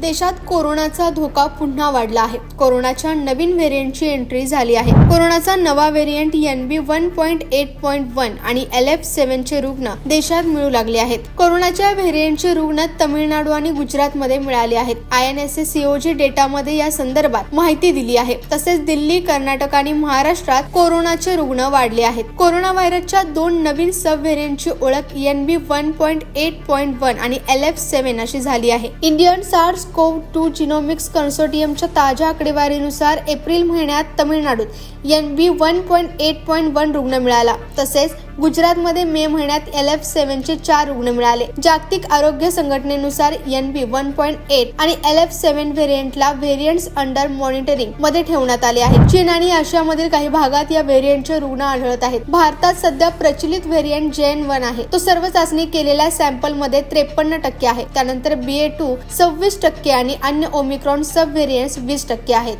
देशात कोरोनाचा धोका पुन्हा वाढला आहे. कोरोनाच्या नवीन व्हेरियंटची एंट्री झाली आहे. कोरोनाचा नवा variant N B one point eight point one आणि एल एफ सेव्हनचे रुग्ण देशात मिळू लागले आहेत. कोरोनाच्या व्हेरियंटचे रुग्ण तमिळनाडू आणि गुजरातमध्ये मिळाले आहेत. आय एन एस सीओजी डेटामध्ये या संदर्भात माहिती दिली आहे. तसेच दिल्ली कर्नाटक आणि महाराष्ट्रात कोरोनाचे रुग्ण वाढले आहेत. कोरोना व्हायरसच्या दोन नवीन सब व्हेरियंटची ओळख N B one point eight point one आणि एल एफ सेव्हन अशी झाली आहे. Indian SARS CoV two genomics कन्सोर्टियमच्या ताज्या आकडेवारीनुसार एप्रिल महिन्यात तमिळनाडूत एन बी one point eight point one रुग्ण मिळाला. तसेच गुजरातमध्ये मे महिन्यात एल एफ सेव्हनचे चार रुग्ण मिळाले. जागतिक आरोग्य संघटनेनुसार N B one point eight आणि एल एफ सेव्हन व्हेरियंटला व्हेरियंट्स अंडर मॉनिटरिंगमध्ये ठेवण्यात आले आहेत. चीन आणि आशियामधील काही भागात या व्हेरियंटचे रुग्ण आढळत आहेत. भारतात सध्या प्रचलित व्हेरियंट जेन वन आहे. तो सर्व चाचणी केलेल्या सॅम्पलमध्ये त्रेपन्न टक्के आहे. त्यानंतर बी ए टू सव्वीस टक्के आणि अन्य ओमिक्रॉन सब व्हेरियंट्स वीस टक्के आहेत.